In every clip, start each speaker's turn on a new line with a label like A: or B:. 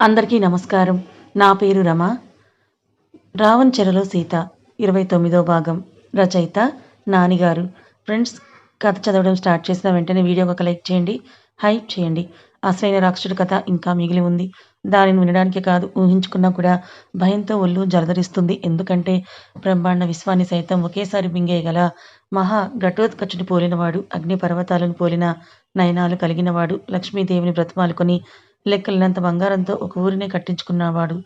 A: అందరికీ నమస్కారం. నా పేరు రమ. రావణ్ చెరలో సీత ఇరవై తొమ్మిదో భాగం. రచయిత నానిగారు. ఫ్రెండ్స్ కథ చదవడం స్టార్ట్ చేసిన వెంటనే వీడియో ఒక లైక్ చేయండి హైప్ చేయండి. అసలైన రాక్షసుడి కథ ఇంకా మిగిలి ఉంది. దానిని వినడానికి కాదు ఊహించుకున్నా కూడా భయంతో ఒళ్ళు జలధరిస్తుంది. ఎందుకంటే బ్రహ్మాండ విశ్వాన్ని సైతం ఒకేసారి మింగేయగల మహా ఘటోత్కచుని పోలినవాడు అగ్ని పర్వతాలను పోలిన నయనాలు కలిగినవాడు లక్ష్మీదేవిని బ్రతిమాలుకొని లెక్కలేనంత బంగారంతో ఒక ఊరినే కట్టించుకున్నవాడు.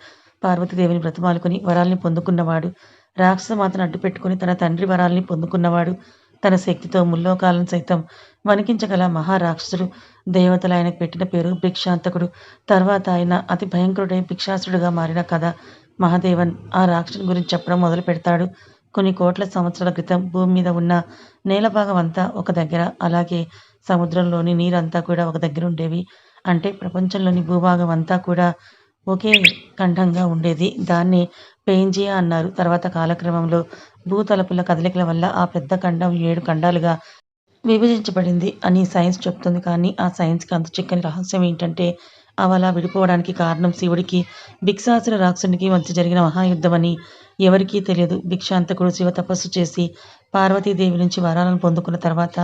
A: పార్వతీదేవిని బ్రతిమాలుకొని వరాల్ని పొందుకున్నవాడు. రాక్షస మాతను అడ్డుపెట్టుకుని తన తండ్రి వరాల్ని పొందుకున్నవాడు. తన శక్తితో ముల్లోకాలను సైతం వణికించగల మహారాక్షసుడు దేవతలు ఆయనకు పెట్టిన పేరు భిక్షాంతకుడు. తర్వాత ఆయన అతి భయంకరుడై భిక్షాసుడుగా మారిన కథ మహాదేవన్ ఆ రాక్షసుని గురించి చెప్పడం మొదలు పెడతాడు. కొన్ని కోట్ల సంవత్సరాల క్రితం భూమి మీద ఉన్న నేల భాగం అంతా ఒక దగ్గర అలాగే సముద్రంలోని నీరంతా కూడా ఒక దగ్గర ఉండేవి. అంటే ప్రపంచంలోని భూభాగం అంతా కూడా ఒకే ఖండంగా ఉండేది. దాన్ని పెయింజియా అన్నారు. తర్వాత కాలక్రమంలో భూతలపుల కదలికల వల్ల ఆ పెద్ద ఖండం ఏడు ఖండాలుగా విభజించబడింది అని సైన్స్ చెప్తుంది. కానీ ఆ సైన్స్కి అంత చిక్కని రహస్యం ఏంటంటే అవలా అలా విడిపోవడానికి కారణం శివుడికి భిక్షాసుర రాక్షసునికి మధ్య జరిగిన మహాయుద్ధమని ఎవరికీ తెలియదు. భిక్షాంతకుడు శివ తపస్సు చేసి పార్వతీదేవి నుంచి వరాలను పొందుకున్న తర్వాత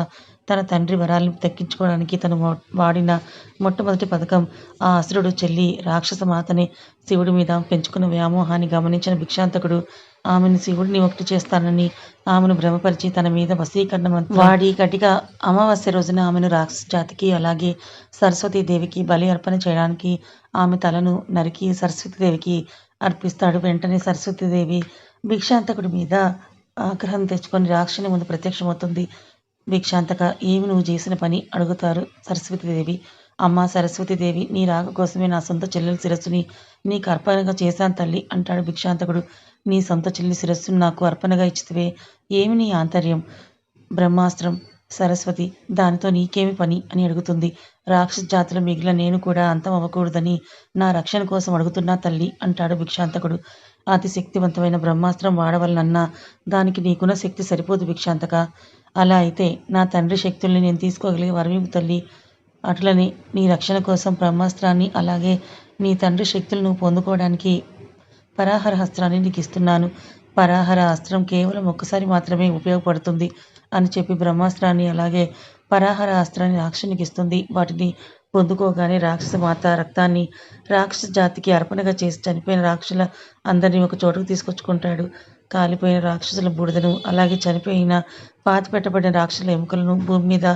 A: తన తండ్రి వరాలను దక్కించుకోవడానికి తను వాడిన మొట్టమొదటి పథకం ఆ అసురుడు చెల్లి రాక్షస మాతని శివుడి మీద పెంచుకున్న వ్యామోహాన్ని గమనించిన భిక్షాంతకుడు ఆమెను శివుడిని ఒకటి చేస్తానని ఆమెను భ్రమపరిచి తన మీద వశీకరణ వాడి కటిక అమావాస్య రోజున ఆమెను రాక్షస జాతికి అలాగే సరస్వతీదేవికి బలి అర్పణ చేయడానికి ఆమె తలను నరికి సరస్వతీదేవికి అర్పిస్తాడు. వెంటనే సరస్వతీదేవి భిక్షాంతకుడి మీద ఆగ్రహం తెచ్చుకొని రాక్షని ముందు ప్రత్యక్షమవుతుంది. భిక్షాంతక ఏమి నువ్వు చేసిన పని? అడుగుతారు సరస్వతీదేవి. అమ్మ సరస్వతీదేవి నీ రాక కోసమే నా సొంత చెల్లెల శిరస్సుని నీకు అర్పణగా చేశాను తల్లి అంటాడు భిక్షాంతకుడు. నీ సొంత చెల్లి శిరస్సును నాకు అర్పణగా ఇచ్చితివే. ఏమి నీ ఆంతర్యం? బ్రహ్మాస్త్రం. సరస్వతి దానితో నీకేమి పని? అని అడుగుతుంది. రాక్షస జాతుల మిగిలిన నేను కూడా అంతం అవ్వకూడదని నా రక్షణ కోసం అడుగుతున్నా తల్లి అంటాడు భిక్షాంతకుడు. అతి శక్తివంతమైన బ్రహ్మాస్త్రం వాడవలనన్నా దానికి నీకున్న శక్తి సరిపోదు భిక్షాంతక. అలా అయితే నా తండ్రి శక్తుల్ని నేను తీసుకోగలిగే వరమిపు తల్లి. అట్లనే నీ రక్షణ కోసం బ్రహ్మాస్త్రాన్ని అలాగే నీ తండ్రి శక్తులను పొందుకోవడానికి పరాహర హస్త్రాన్ని నీకు ఇస్తున్నాను పరాహర అస్త్రం కేవలం ఒక్కసారి మాత్రమే ఉపయోగపడుతుంది అని చెప్పి బ్రహ్మాస్త్రాన్ని అలాగే పరాహర అస్త్రాన్ని రాక్షసునికి ఇస్తుంది. వాటిని పొందుకోగానే రాక్షస మాత రక్తాన్ని రాక్షస జాతికి అర్పణగా చేసి చనిపోయిన రాక్షసుల అందరినీ ఒక చోటుకు తీసుకొచ్చుకుంటాడు. కాలిపోయిన రాక్షసుల బూడిదను అలాగే చనిపోయిన పాతి పెట్టబడిన రాక్షసుల ఎముకలను భూమి మీద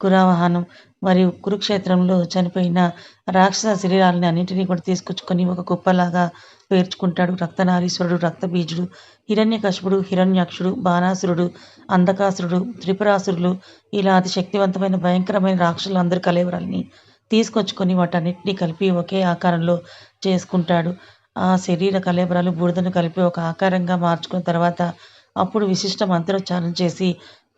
A: కురావాహనం మరియు కురుక్షేత్రంలో చనిపోయిన రాక్షస శరీరాలని అన్నింటినీ కూడా తీసుకొచ్చుకొని ఒక కుప్పలాగా పేర్చుకుంటాడు రక్తనారీశ్వరుడు రక్తబీజుడు హిరణ్యకశపుడు హిరణ్యాక్షుడు బాణాసురుడు అంధకాసురుడు త్రిపురాసురులు. ఇలా అతి శక్తివంతమైన భయంకరమైన రాక్షసులు అందరి కలేవరాలని తీసుకొచ్చుకొని వాటన్నిటినీ కలిపి ఒకే ఆకారంలో చేసుకుంటాడు. ఆ శరీర కలేబరాలు బూడిదను కలిపి ఒక ఆకారంగా మార్చుకున్న తర్వాత అప్పుడు విశిష్ట మంత్రోచ్చారణ చేసి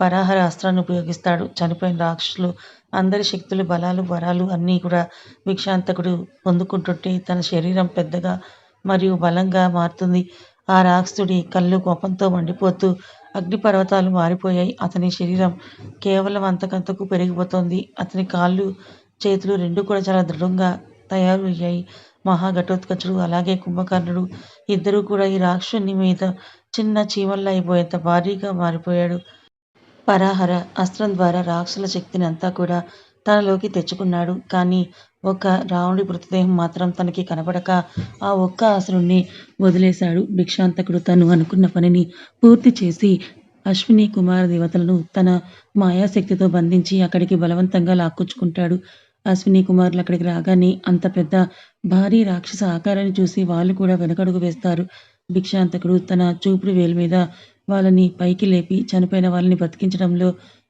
A: పరాహర అస్త్రాన్ని ఉపయోగిస్తాడు. చనిపోయిన రాక్షసులు అందరి శక్తులు బలాలు వరాలు అన్నీ కూడా భిక్షాంతకుడు పొందుకుంటుంటే తన శరీరం పెద్దగా మరియు బలంగా మారుతుంది. ఆ రాక్షసుడి కళ్ళు కోపంతో మండిపోతూ అగ్నిపర్వతాలు మారిపోయాయి. అతని శరీరం కేవలం అంతకంతకు పెరిగిపోతుంది. అతని కాళ్ళు చేతులు రెండు కూడా చాలా దృఢంగా తయారు అయ్యాయి మహాఘటోత్కచుడు అలాగే కుంభకర్ణుడు ఇద్దరూ కూడా ఈ రాక్షుని మీద చిన్న చీమల్లా అయిపోయేంత భారీగా మారిపోయాడు. పరాహర అస్త్రం ద్వారా రాక్షసుల శక్తిని అంతా కూడా తనలోకి తెచ్చుకున్నాడు. కానీ ఒక రావణుడి మృతదేహం మాత్రం తనకి కనపడక ఆ ఒక్క అసురుణ్ణి వదిలేశాడు. భిక్షాంతకుడు తను అనుకున్న పనిని పూర్తి చేసి అశ్విని కుమార దేవతలను తన మాయాశక్తితో బంధించి అక్కడికి బలవంతంగా లాక్కొచ్చుకుంటాడు. అశ్విని కుమారులు అక్కడికి రాగానే అంత పెద్ద భారీ రాక్షస ఆకారాన్ని చూసి వాళ్ళు కూడా వెనకడుగు వేస్తారు. భిక్షాంతకుడు తన చూపుడు వేలు మీద వాళ్ళని పైకి లేపి చనిపోయిన వాళ్ళని బ్రతికించడంలో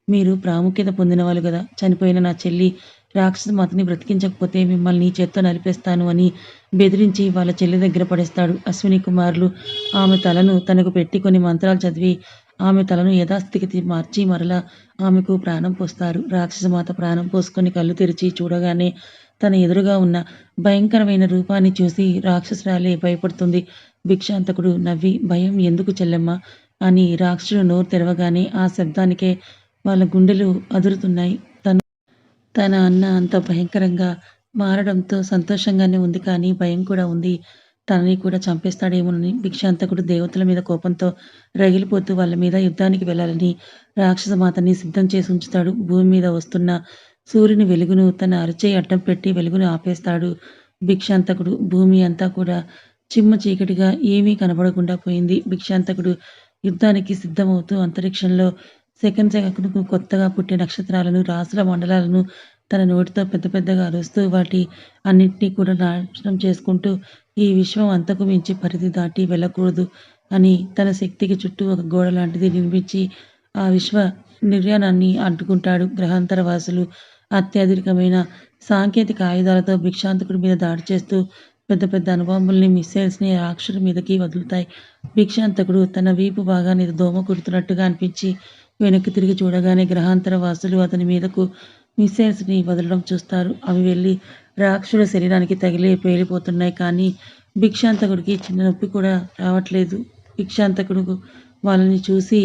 A: మీరు ప్రాముఖ్యత పొందిన వాళ్ళు కదా. చనిపోయిన నా చెల్లి రాక్షస మాతని బ్రతికించకపోతే మిమ్మల్ని చేత్తో నలిపేస్తాను అని బెదిరించి వాళ్ళ చెల్లి దగ్గర పడేస్తాడు అశ్విని కుమారులు. ఆమె తలను తనకు పెట్టి కొన్ని మంత్రాలు చదివి ఆమె తలను యథాస్థితికి మార్చి మరలా ఆమెకు ప్రాణం పోస్తారు. రాక్షసమాత ప్రాణం పోసుకొని కళ్ళు తెరిచి చూడగానే తన ఎదురుగా ఉన్న భయంకరమైన రూపాన్ని చూసి రాక్షసురాలే భయపడుతుంది. భిక్షాంతకుడు నవ్వి భయం ఎందుకు చెల్లెమ్మ? అని రాక్షసుడు నోరు తెరవగానే ఆ శబ్దానికే వాళ్ళ గుండెలు అదురుతున్నాయి తను తన అన్న అంత భయంకరంగా మారడంతో సంతోషంగానే ఉంది కానీ భయం కూడా ఉంది. తనని కూడా చంపేస్తాడేమోనని భిక్షాంతకుడు దేవతల మీద కోపంతో రగిలిపోతూ వాళ్ళ మీద యుద్ధానికి వెళ్ళాలని రాక్షసమాతని సిద్ధం చేసి ఉంచుతాడు. భూమి మీద వస్తున్న సూర్యుని వెలుగును తన అరచేయి అడ్డం పెట్టి వెలుగును ఆపేస్తాడు భిక్షాంతకుడు. భూమి అంతా కూడా చిమ్మ చీకటిగా ఏమీ కనబడకుండా పోయింది. భిక్షాంతకుడు యుద్ధానికి సిద్ధమవుతూ అంతరిక్షంలో సెకండ్ సెకండ్కు కొత్తగా పుట్టే నక్షత్రాలను, రాసుల మండలాలను తన నోటితో పెద్ద పెద్దగా అరుస్తూ వాటి అన్నింటినీ కూడా నాశనం చేసుకుంటూ ఈ విశ్వం అంతకు మించి పరిధి దాటి వెళ్ళకూడదు అని తన శక్తికి చుట్టూ ఒక గోడ లాంటిది నిర్మించి ఆ విశ్వ నిర్యాణాన్ని అడ్డుకుంటాడు. గ్రహాంతర వాసులు అత్యధికమైన సాంకేతిక ఆయుధాలతో భిక్షాంతకుడి మీద దాడి చేస్తూ పెద్ద పెద్ద అనుభవముల్ని మిస్సైల్స్ని రాక్షుల మీదకి వదులుతాయి. భిక్షాంతకుడు తన వీపు భాగాన్ని దోమ కుడుతున్నట్టుగా అనిపించి వెనక్కి తిరిగి చూడగానే గ్రహాంతర వాసులు అతని మీదకు మిస్సైల్స్ని వదలడం చూస్తారు. అవి వెళ్ళి రాక్షుల శరీరానికి తగిలి పేలిపోతున్నాయి. కానీ భిక్షాంతకుడికి చిన్న నొప్పి కూడా రావట్లేదు. భిక్షాంతకుడు వాళ్ళని చూసి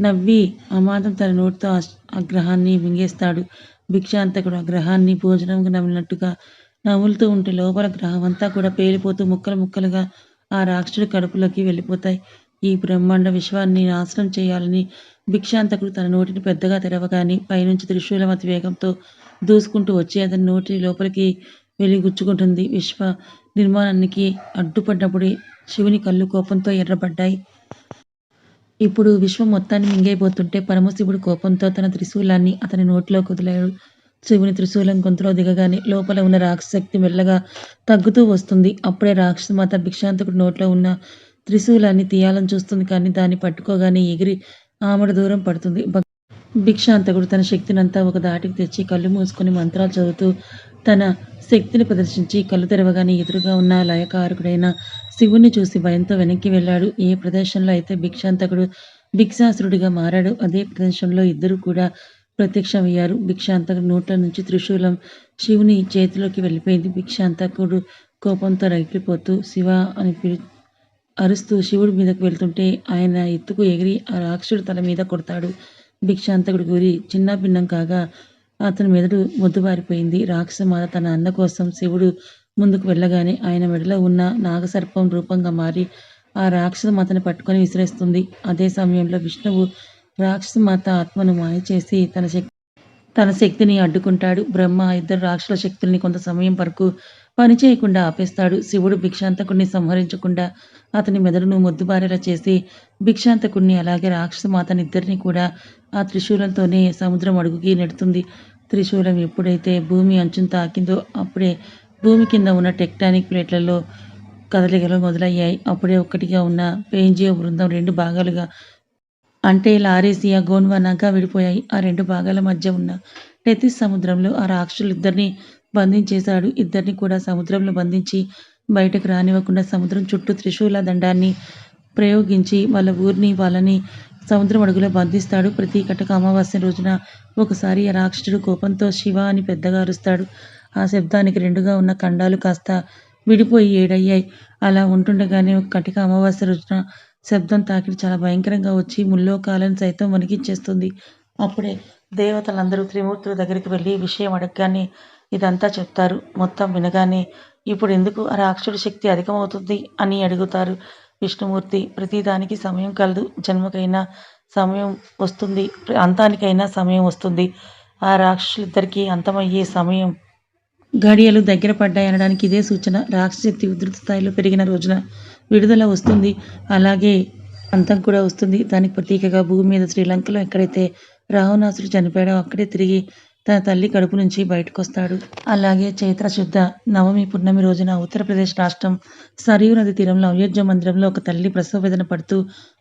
A: నవ్వి అమాదం తన నోటితో ఆ గ్రహాన్ని మింగేస్తాడు. భిక్షాంతకుడు ఆ గ్రహాన్ని భోజనంగా నమిలినట్టుగా నములుతూ ఉంటే లోపల గ్రహమంతా కూడా పేలిపోతూ ముక్కలు ముక్కలుగా ఆ రాక్షసుడి కడుపులోకి వెళ్ళిపోతాయి. ఈ బ్రహ్మాండ విశ్వాన్ని నాశనం చేయాలని భిక్షాంతకుడు తన నోటిని పెద్దగా తెరవగాని పైనుంచి త్రిశూలం అతి వేగంతో దూసుకుంటూ వచ్చి అతని నోటి లోపలికి వెళ్ళి గుచ్చుకుంటుంది. విశ్వ నిర్మాణానికి అడ్డుపడ్డప్పుడే శివుని కళ్ళు కోపంతో ఎర్రబడ్డాయి. ఇప్పుడు విశ్వం మొత్తాన్ని మింగైపోతుంటే పరమశివుడు కోపంతో తన త్రిశూలాన్ని అతని నోట్లో కుదిలాడు శివుని త్రిశూలం గొంతులో దిగగానే లోపల ఉన్న రాక్షశక్తి మెల్లగా తగ్గుతూ వస్తుంది. అప్పుడే రాక్షసమాత భిక్షాంతకుడి నోట్లో ఉన్న త్రిశూలాన్ని తీయాలని చూస్తుంది. కానీ దాన్ని పట్టుకోగానే ఎగిరి ఆమడ దూరం పడుతుంది. భిక్షాంతకుడు తన శక్తినంతా ఒక దాటికి తెచ్చి కళ్ళు మూసుకొని మంత్రాలు చదువుతూ తన శక్తిని ప్రదర్శించి కళ్ళు తెరవగానే ఎదురుగా ఉన్న లయకారకుడైన శివుణ్ణి చూసి భయంతో వెనక్కి వెళ్ళాడు. ఏ ప్రదేశంలో అయితే భిక్షాంతకుడు భిక్షాసురుడిగా మారాడు అదే ప్రదేశంలో ఇద్దరు కూడా ప్రత్యక్షమయ్యారు. భిక్షాంతకుడు నోట్ల నుంచి త్రిశూలం శివుని చేతిలోకి వెళ్ళిపోయింది. భిక్షాంతకుడు కోపంతో రగిలిపోతూ శివ అని పిలు అరుస్తూ శివుడి మీదకు వెళ్తుంటే ఆయన ఎత్తుకు ఎగిరి ఆ రాక్షసుడి తల మీద కొడతాడు. భిక్షాంతకుడు గురి చిన్నాభిన్నం కాగా అతని మెదడు మొద్దుబారిపోయింది. రాక్షసమాత తన అన్న కోసం శివుడు ముందుకు వెళ్ళగానే ఆయన మెడలో ఉన్న నాగసర్పం రూపంగా మారి ఆ రాక్షసమాతని పట్టుకొని విసిరేస్తుంది. అదే సమయంలో విష్ణువు రాక్షసమాత ఆత్మను మాయ చేసి తన శక్తి తన శక్తిని అడ్డుకుంటాడు. బ్రహ్మ ఇద్దరు రాక్షసుల శక్తుల్ని కొంత సమయం వరకు పనిచేయకుండా ఆపేస్తాడు. శివుడు భిక్షాంతకుణ్ణి సంహరించకుండా అతని మెదడును మొద్దుబారేలా చేసి భిక్షాంతకుణ్ణి అలాగే రాక్షసమాతనిద్దరినీ కూడా ఆ త్రిశూలంతోనే సముద్రం అడుగుకి నెడుతుంది. త్రిశూలం ఎప్పుడైతే భూమి అంచును తాకిందో అప్పుడే భూమి కింద ఉన్న టెక్టానిక్ ప్లేట్లలో కదలికలు మొదలయ్యాయి. అప్పుడే ఒక్కటిగా ఉన్న పేంజియో బృందం రెండు భాగాలుగా అంటే లారేసియా, గోన్వానాగా విడిపోయాయి. ఆ రెండు భాగాల మధ్య ఉన్న టెతిస్ సముద్రంలో ఆ రాక్షసులు ఇద్దరిని బంధించేశాడు. ఇద్దరిని కూడా సముద్రంలో బంధించి బయటకు రానివ్వకుండా సముద్రం చుట్టూ త్రిశూల దండాన్ని ప్రయోగించి వాళ్ళ ఊరిని వాళ్ళని సముద్రం అడుగులో బంధిస్తాడు. ప్రతి కటక అమావాస్య రోజున ఒకసారి ఆ రాక్షసుడు కోపంతో శివ అని పెద్దగా అరుస్తాడు. ఆ శబ్దానికి రెండుగా ఉన్న ఖండాలు కాస్త విడిపోయి ఏడయ్యాయి. అలా ఉంటుండగానే ఒక కటిక అమావాస్య రోజున శబ్దం తాకిడి చాలా భయంకరంగా వచ్చి ముల్లోకాలను సైతం వణికించేస్తుంది. అప్పుడే దేవతలందరూ త్రిమూర్తుల దగ్గరికి వెళ్ళి విషయం అడగగానే ఇదంతా చెప్తారు. మొత్తం వినగానే ఇప్పుడెందుకు ఆ రాక్షసుడి శక్తి అధికమవుతుంది అని అడుగుతారు. విష్ణుమూర్తి ప్రతిదానికి సమయం కలదు. జన్మకైనా సమయం వస్తుంది. అంతానికైనా సమయం వస్తుంది. ఆ రాక్షసులిద్దరికీ అంతమయ్యే సమయం గడియలు దగ్గర పడ్డాయనడానికి ఇదే సూచన. రాక్షశక్తి ఉధృత స్థాయిలో పెరిగిన రోజున విడుదల వస్తుంది. అలాగే అంతం కూడా వస్తుంది. దానికి ప్రతీకగా భూమి మీద శ్రీలంకలో ఎక్కడైతే రావణాసుడు చనిపోయాడో అక్కడే తిరిగి తన తల్లి కడుపు నుంచి బయటకొస్తాడు. అలాగే చైత్ర శుద్ధ నవమి పున్నమి రోజున ఉత్తరప్రదేశ్ రాష్ట్రం సరియు నది తీరంలో అయోధ్య మందిరంలో ఒక తల్లి ప్రసవ వేదన పడుతూ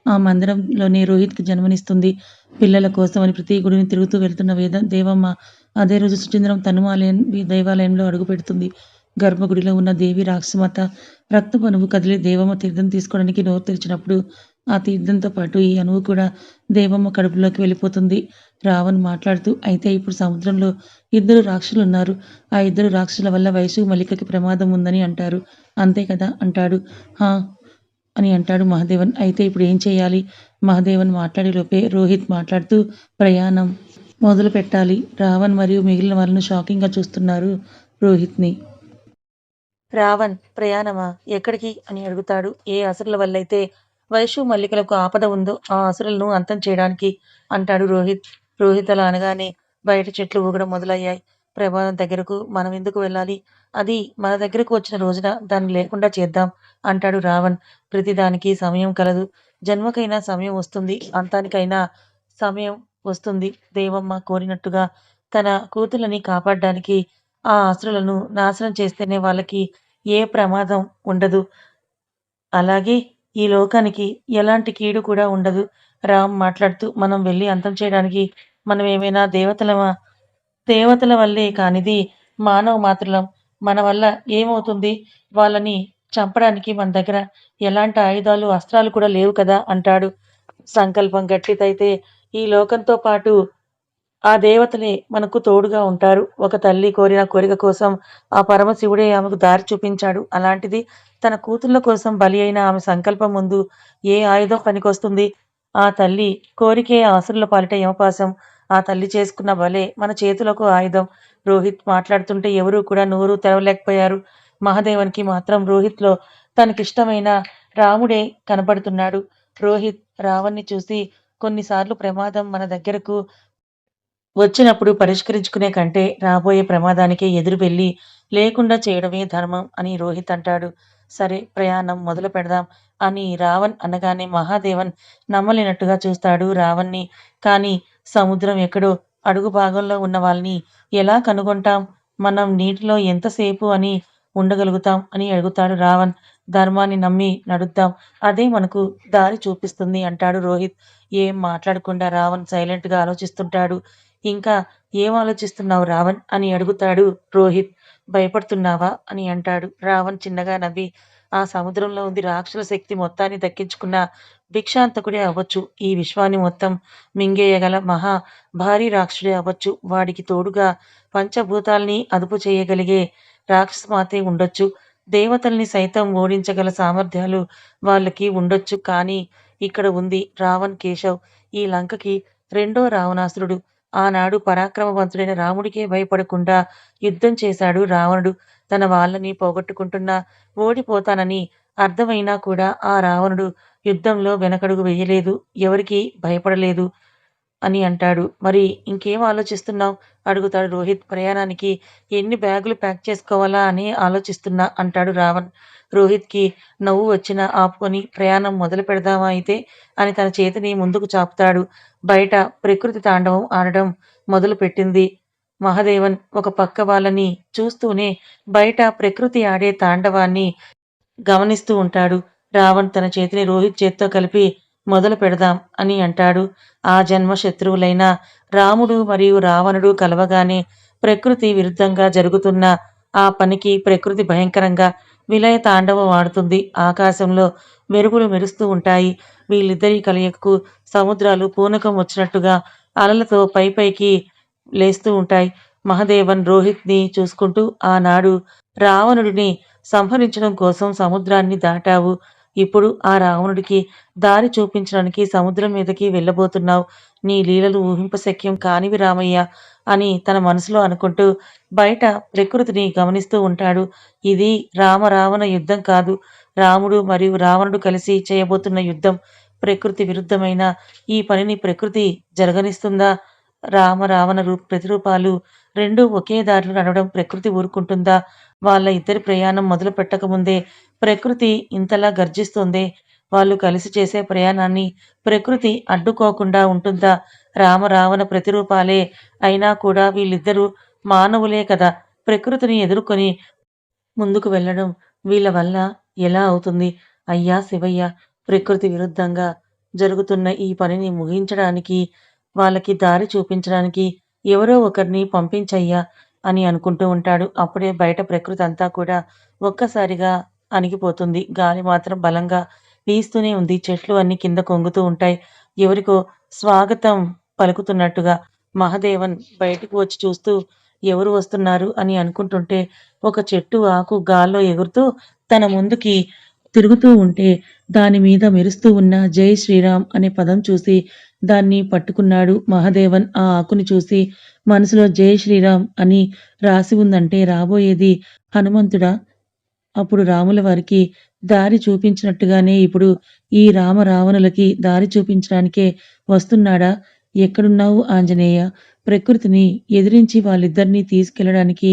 A: ఆ మందిరంలోనే రోహిత్కి జన్మనిస్తుంది. పిల్లల కోసం అని ప్రతి గుడిని తిరుగుతూ వెళ్తున్న వేద దేవమ్మ అదే రోజు సుచీంద్రం తనుమాలయం దేవాలయంలో అడుగుపెడుతుంది. గర్భగుడిలో ఉన్న దేవి రాక్షమాత రక్తపు అణువు కదిలి దేవమ్మ తీర్థం తీసుకోవడానికి నోరు తెరిచినప్పుడు ఆ తీర్థంతో పాటు ఈ అణువు కూడా దేవమ్మ కడుపులోకి వెళ్ళిపోతుంది. రావణ్ మాట్లాడుతూ అయితే ఇప్పుడు సముద్రంలో ఇద్దరు రాక్షసులున్నారు. ఆ ఇద్దరు రాక్షసుల వల్ల వయసు మల్లికకి ప్రమాదం ఉందని అంటారు. అంతే కదా అంటాడు. హా అని అంటాడు మహదేవన్. అయితే ఇప్పుడు ఏం చేయాలి మహదేవన్ మాట్లాడేలోపే రోహిత్ మాట్లాడుతూ ప్రయాణం మొదలు పెట్టాలి. రావణ్ మరియు మిగిలిన వాళ్ళను షాకింగ్గా చూస్తున్నారు రోహిత్ని రావణ్ ప్రయాణమా? ఎక్కడికి? అని అడుగుతాడు. ఏ అసురుల వల్లైతే వైషు మల్లికలకు ఆపద ఉందో ఆ అసురులను అంతం చేయడానికి అంటాడు రోహిత్. రోహిత్ అలా అనగానే బయట చెట్లు ఊగడం మొదలయ్యాయి. ప్రభావం దగ్గరకు మనం ఎందుకు వెళ్ళాలి? అది మన దగ్గరకు వచ్చిన రోజున దాన్ని లేకుండా చేద్దాం అంటాడు రావణ్. ప్రతిదానికి సమయం కలదు. జన్మకైనా సమయం వస్తుంది. అంతానికైనా సమయం వస్తుంది. దేవమ్మ కోరినట్టుగా తన కూతుళ్ళని కాపాడడానికి ఆ ఆస్తులను నాశనం చేస్తేనే వాళ్ళకి ఏ ప్రమాదం ఉండదు. అలాగే ఈ లోకానికి ఎలాంటి కీడు కూడా ఉండదు. రామ్ మాట్లాడుతూ మనం వెళ్ళి అంతం చేయడానికి మనం ఏమైనా దేవతలమా? దేవతల వల్లే కానిది మానవ మాత్రులం. మన వల్ల ఏమవుతుంది? వాళ్ళని చంపడానికి మన దగ్గర ఎలాంటి ఆయుధాలు అస్త్రాలు కూడా లేవు కదా అంటాడు. సంకల్పం గట్టిదైతే ఈ లోకంతో పాటు ఆ దేవతలే మనకు తోడుగా ఉంటారు. ఒక తల్లి కోరిన కోరిక కోసం ఆ పరమశివుడే ఆమెకు దారి చూపించాడు. అలాంటిది తన కూతుళ్ళ కోసం బలి అయిన ఆమె సంకల్పం ముందు ఏ ఆయుధం పనికొస్తుంది? ఆ తల్లి కోరికే ఆసురుల పాలిట యమపాసం ఆ తల్లి చేసుకున్న బలే మన చేతులకు ఆయుధం. రోహిత్ మాట్లాడుతుంటే ఎవరూ కూడా నోరు తెరవలేకపోయారు. మహాదేవన్కి మాత్రం రోహిత్లో తనకిష్టమైన రాముడే కనపడుతున్నాడు రోహిత్ రావణ్ణి చూసి కొన్నిసార్లు ప్రమాదం మన దగ్గరకు వచ్చినప్పుడు పరిష్కరించుకునే కంటే రాబోయే ప్రమాదానికే ఎదురు వెళ్ళి లేకుండా చేయడమే ధర్మం అని రోహిత్ అంటాడు. సరే ప్రయాణం మొదలు పెడదాం అని రావణ్ అనగానే మహాదేవన్ నమ్మలేనట్టుగా చూస్తాడు రావణ్ణి. కానీ సముద్రం ఎక్కడో అడుగు భాగంలో ఉన్న వాళ్ళని ఎలా కనుగొంటాం? మనం నీటిలో ఎంతసేపు అని ఉండగలుగుతాం అని అడుగుతాడు రావణ్. ధర్మాన్ని నమ్మి నడుద్దాం. అదే మనకు దారి చూపిస్తుంది అంటాడు రోహిత్. ఏం మాట్లాడకుండా రావణ్ సైలెంట్గా ఆలోచిస్తుంటాడు. ఇంకా ఏం ఆలోచిస్తున్నావు రావణ్? అని అడుగుతాడు రోహిత్. భయపడుతున్నావా? అని అంటాడు రావణ్ చిన్నగా నవ్వి. ఆ సముద్రంలో ఉంది రాక్షస శక్తి మొత్తాన్ని దక్కించుకున్న భిక్షాంతకుడే అవ్వచ్చు. ఈ విశ్వాన్ని మొత్తం మింగేయగల మహా భారీ రాక్షసుడే అవ్వచ్చు. వాడికి తోడుగా పంచభూతాల్ని అదుపు చేయగలిగే రాక్షస మాతే ఉండొచ్చు. దేవతల్ని సైతం ఓడించగల సామర్థ్యాలు వాళ్ళకి ఉండొచ్చు. కానీ ఇక్కడ ఉంది రావణ్ కేశవ్. ఈ లంకకి రెండో రావణాసురుడు. ఆనాడు పరాక్రమవంతుడైన రాముడికే భయపడకుండా యుద్ధం చేశాడు రావణుడు. తన వాళ్ళని పోగొట్టుకుంటున్నా ఓడిపోతానని అర్థమైనా కూడా ఆ రావణుడు యుద్ధంలో వెనకడుగు వేయలేదు ఎవరికీ భయపడలేదు అని అంటాడు. మరి ఇంకేం ఆలోచిస్తున్నావు? అడుగుతాడు రోహిత్. ప్రయాణానికి ఎన్ని బ్యాగులు ప్యాక్ చేసుకోవాలా అని ఆలోచిస్తున్నా అంటాడు రావణ్. రోహిత్కి నవ్వు వచ్చిన ఆపుకొని ప్రయాణం మొదలు పెడదామా అయితే అని తన చేతిని ముందుకు చాపుతాడు. బయట ప్రకృతి తాండవం ఆడడం మొదలు పెట్టింది. మహదేవన్ ఒక పక్క వాళ్ళని చూస్తూనే బయట ప్రకృతి ఆడే తాండవాన్ని గమనిస్తూ ఉంటాడు. రావణ్ తన చేతిని రోహిత్ చేత్తో కలిపి మొదలు పెడదాం అని అంటాడు. ఆ జన్మ శత్రువులైన రాముడు మరియు రావణుడు కలవగానే ప్రకృతి విరుద్ధంగా జరుగుతున్న ఆ పనికి ప్రకృతి భయంకరంగా విలయ తాండవం ఆడుతుంది. ఆకాశంలో మెరుపులు మెరుస్తూ ఉంటాయి. వీళ్ళిద్దరి కలయికకు సముద్రాలు పూనకం వచ్చినట్టుగా అలలతో పై పైకి లేస్తూ ఉంటాయి. మహదేవన్ రోహిత్ని చూసుకుంటూ ఆనాడు రావణుడిని సంహరించడం కోసం సముద్రాన్ని దాటావు. ఇప్పుడు ఆ రావణుడికి దారి చూపించడానికి సముద్రం మీదకి వెళ్ళబోతున్నావు. నీ లీలలు ఊహింపశక్యం కానివి రామయ్య అని తన మనసులో అనుకుంటూ బయట ప్రకృతిని గమనిస్తూ ఉంటాడు. ఇది రామ రావణ యుద్ధం కాదు. రాముడు మరియు రావణుడు కలిసి చేయబోతున్న యుద్ధం. ప్రకృతి విరుద్ధమైన ఈ పనిని ప్రకృతి జరగనిస్తుందా? రామ రావణ రూ ప్రతిరూపాలు రెండు ఒకే దారిలో నడవడం ప్రకృతి ఊరుకుంటుందా? వాళ్ళ ఇద్దరి ప్రయాణం మొదలు పెట్టకముందే ప్రకృతి ఇంతలా గర్జిస్తుందే. వాళ్ళు కలిసి చేసే ప్రయాణాన్ని ప్రకృతి అడ్డుకోకుండా ఉంటుందా? రామరావణ ప్రతిరూపాలే అయినా కూడా వీళ్ళిద్దరూ మానవులే కదా. ప్రకృతిని ఎదుర్కొని ముందుకు వెళ్ళడం వీళ్ళ వల్ల ఎలా అవుతుంది? అయ్యా శివయ్య ప్రకృతి విరుద్ధంగా జరుగుతున్న ఈ పనిని ముగించడానికి వాళ్ళకి దారి చూపించడానికి ఎవరో ఒకరిని పంపించయ్యా అని అనుకుంటూ ఉంటాడు. అప్పుడే బయట ప్రకృతి అంతా కూడా ఒక్కసారిగా అణిగిపోతుంది. గాలి మాత్రం బలంగా వీస్తూనే ఉంది. చెట్లు అన్ని కింద కొంగుతూ ఉంటాయి. ఎవరికో స్వాగతం పలుకుతున్నట్టుగా మహదేవన్ బయటకు వచ్చి చూస్తూ ఎవరు వస్తున్నారు? అని అనుకుంటుంటే ఒక చెట్టు ఆకు గాల్లో ఎగురుతూ తన ముందుకి తిరుగుతూ ఉంటే దాని మీద మెరుస్తూ ఉన్న జై శ్రీరామ్ అనే పదం చూసి దాన్ని పట్టుకున్నాడు మహాదేవన్. ఆ ఆకుని చూసి మనసులో జై శ్రీరామ్ అని రాసి ఉందంటే రాబోయేది హనుమంతుడా? అప్పుడు రాముల వారికి దారి చూపించినట్టుగానే ఇప్పుడు ఈ రామ రావణులకి దారి చూపించడానికే వస్తున్నాడా? ఎక్కడున్నావు ఆంజనేయ? ప్రకృతిని ఎదిరించి వాళ్ళిద్దరినీ తీసుకెళ్ళడానికి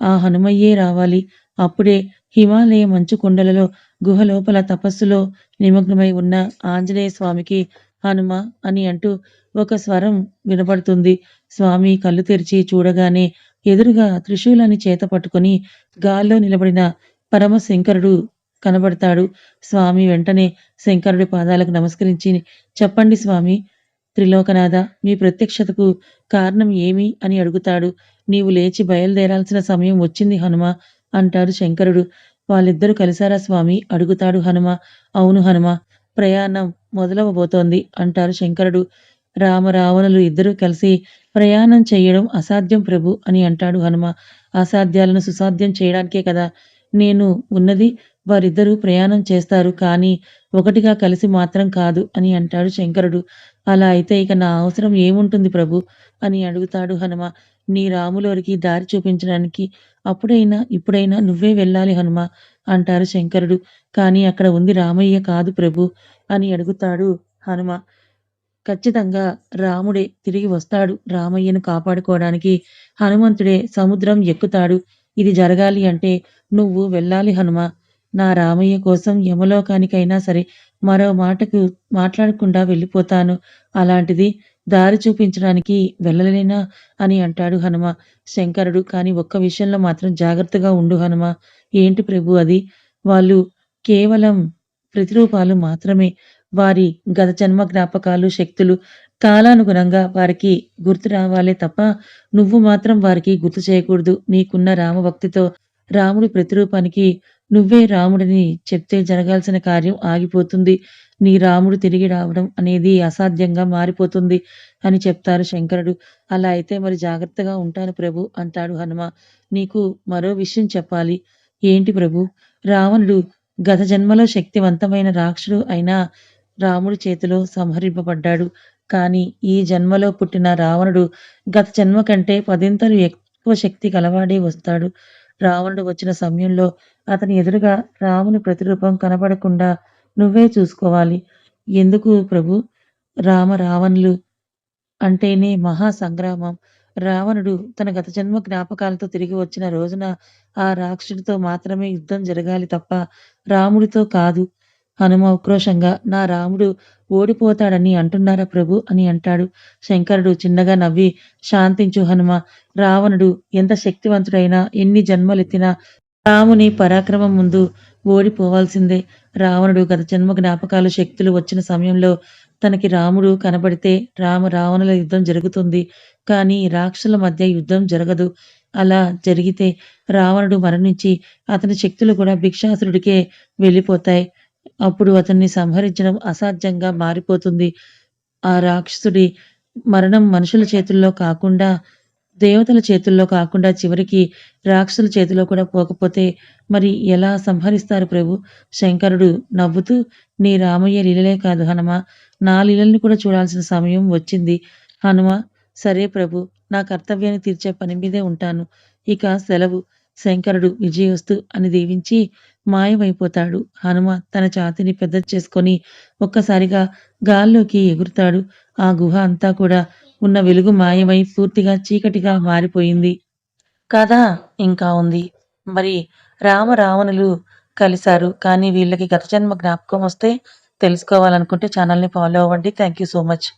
A: ఆ హనుమయ్యే రావాలి. అప్పుడే హిమాలయ మంచు కొండలలో గుహలోపల తపస్సులో నిమగ్నమై ఉన్న ఆంజనేయ స్వామికి హనుమ అని అంటూ ఒక స్వరం వినపడుతుంది స్వామి కళ్ళు తెరిచి చూడగానే ఎదురుగా త్రిశూలాన్ని చేత పట్టుకొని గాల్లో నిలబడిన పరమశంకరుడు కనబడతాడు. స్వామి వెంటనే శంకరుడి పాదాలకు నమస్కరించి చెప్పండి స్వామి త్రిలోకనాథ మీ ప్రత్యక్షతకు కారణం ఏమి? అని అడుగుతాడు. నీవు లేచి బయలుదేరాల్సిన సమయం వచ్చింది హనుమ అంటాడు శంకరుడు. వాళ్ళిద్దరూ కలిశారా స్వామి? అడుగుతాడు హనుమ. అవును హనుమ ప్రయాణం మొదలవబోతోంది అంటారు శంకరుడు. రామ రావణులు ఇద్దరూ కలిసి ప్రయాణం చేయడం అసాధ్యం ప్రభు అని అంటాడు హనుమ. అసాధ్యాలను సుసాధ్యం చేయడానికే కదా నేను ఉన్నది వారిద్దరూ ప్రయాణం చేస్తారు కానీ ఒకటిగా కలిసి మాత్రం కాదు అని అంటాడు శంకరుడు. అలా అయితే ఇక నా అవసరం ఏముంటుంది ప్రభు? అని అడుగుతాడు హనుమ. నీ రాములోరికి దారి చూపించడానికి అప్పుడైనా ఇప్పుడైనా నువ్వే వెళ్ళాలి హనుమ అంటారు శంకరుడు. కానీ అక్కడ ఉంది రామయ్య కాదు ప్రభు అని అడుగుతాడు హనుమ. ఖచ్చితంగా రాముడే తిరిగి వస్తాడు రామయ్యను కాపాడుకోవడానికి. హనుమంతుడే సముద్రం ఎక్కుతాడు. ఇది జరగాలి అంటే నువ్వు వెళ్ళాలి హనుమ నా రామయ్య కోసం యమలోకానికైనా సరే మరో మాటకు మాట్లాడకుండా వెళ్ళిపోతాను. అలాంటిది దారి చూపించడానికి వెళ్ళలేనా అని అంటాడు హనుమ. శంకరుడు కానీ ఒక్క విషయంలో మాత్రం జాగ్రత్తగా ఉండు హనుమ. ఏంటి ప్రభు అది? వాళ్ళు కేవలం ప్రతిరూపాలు మాత్రమే. వారి గత జన్మ జ్ఞాపకాలు శక్తులు కాలానుగుణంగా వారికి గుర్తు రావాలే తప్ప నువ్వు మాత్రం వారికి గుర్తు చేయకూడదు. నీకున్న రామభక్తితో రాముడి ప్రతిరూపానికి నువ్వే రాముడిని చెప్తే జరగాల్సిన కార్యం ఆగిపోతుంది. నీ రాముడు తిరిగి రావడం అనేది అసాధ్యంగా మారిపోతుంది అని చెప్తారు శంకరుడు. అలా అయితే మరి జాగ్రత్తగా ఉంటాను ప్రభు అంటాడు హనుమ. నీకు మరో విషయం చెప్పాలి. ఏంటి ప్రభు? రావణుడు గత జన్మలో శక్తివంతమైన రాక్షుడు అయినా రాముడి చేతిలో సంహరింపబడ్డాడు. కానీ ఈ జన్మలో పుట్టిన రావణుడు గత జన్మ కంటే పదింతలు ఎక్కువ శక్తి కలవాడే వస్తాడు. రావణుడు వచ్చిన సమయంలో అతని ఎదురుగా రాముని ప్రతిరూపం కనబడకుండా నువ్వే చూసుకోవాలి. ఎందుకు ప్రభు? రామ రావణులు అంటేనే మహా సంగ్రామం. రావణుడు తన గత జన్మ జ్ఞాపకాలతో తిరిగి వచ్చిన రోజున ఆ రాక్షసుడితో మాత్రమే యుద్ధం జరగాలి తప్ప రాముడితో కాదు. హనుమ ఉక్రోషంగా నా రాముడు ఓడిపోతాడని అంటున్నారా ప్రభు? అని అంటాడు శంకరుడు చిన్నగా నవ్వి శాంతించు హనుమ రావణుడు ఎంత శక్తివంతుడైనా ఎన్ని జన్మలెత్తినా రాముని పరాక్రమం ముందు ఓడిపోవాల్సిందే. రావణుడు గత జన్మ జ్ఞాపకాలు శక్తులు వచ్చిన సమయంలో తనకి రాముడు కనబడితే రామ రావణుల యుద్ధం జరుగుతుంది. కానీ రాక్షసుల మధ్య యుద్ధం జరగదు. అలా జరిగితే రావణుడు మరణించి అతని శక్తులు కూడా భిక్షాసురుడికే వెళ్ళిపోతాయి. అప్పుడు అతన్ని సంహరించడం అసాధ్యంగా మారిపోతుంది. ఆ రాక్షసుడి మరణం మనుషుల చేతుల్లో కాకుండా దేవతల చేతుల్లో కాకుండా చివరికి రాక్షసుల చేతిలో కూడా పోకపోతే మరి ఎలా సంహరిస్తారు ప్రభు? శంకరుడు నవ్వుతూ నీ రామయ్య లీలలే కాదు హనుమ నా లీలల్ని కూడా చూడాల్సిన సమయం వచ్చింది. హనుమ సరే ప్రభు నా కర్తవ్యాన్ని తీర్చే పని మీదే ఉంటాను. ఇక సెలవు. శంకరుడు విజయోస్తు అని దీవించి మాయమైపోతాడు. హనుమ తన ఛాతిని పెద్ద చేసుకొని ఒక్కసారిగా గాల్లోకి ఎగురుతాడు. ఆ గుహ అంతా కూడా ఉన్న వెలుగు మాయమై పూర్తిగా చీకటిగా మారిపోయింది. కథ ఇంకా ఉంది. మరి రామ రావణులు కలిశారు. కానీ వీళ్ళకి గత జన్మ జ్ఞాపకం వస్తే తెలుసుకోవాలనుకుంటే ఛానల్ని ఫాలో అవ్వండి. Thank you so much.